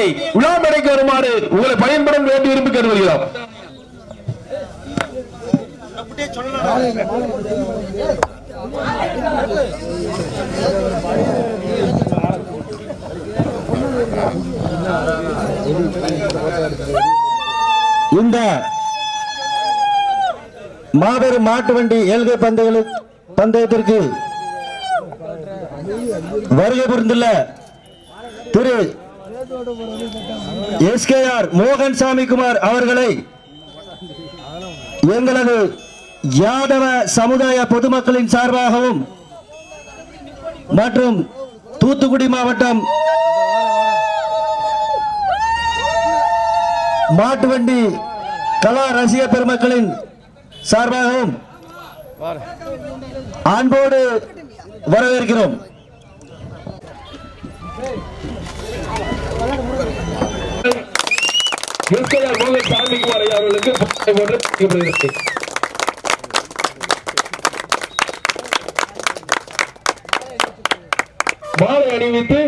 மாடுகளை விழாமடைக்கு வருமாறு உங்களை பயன்படும் வேண்டி விரும்பி கேட்டுக்கொள்கிறோம். இந்த மாபெரும் மாட்டு வண்டி ஏழ்கை பந்தயங்களு பந்தயத்திற்கு வருகை புரிந்துள்ள திரு எஸ்கேஆர் மோகன் சாமி குமார் அவர்களை எங்களது யாதவ சமுதாய பொதுமக்களின் சார்பாகவும் மற்றும் தூத்துக்குடி மாவட்டம் மாட்டுவண்டி கலா ரசிக பெருமக்களின் சார்பாகவும் அன்போடு வரவேற்கிறோம். எஸ்கேஆர் மோகன் சாமிக்குமார் ஐயா அவர்களுக்கு மாலை அணிவித்து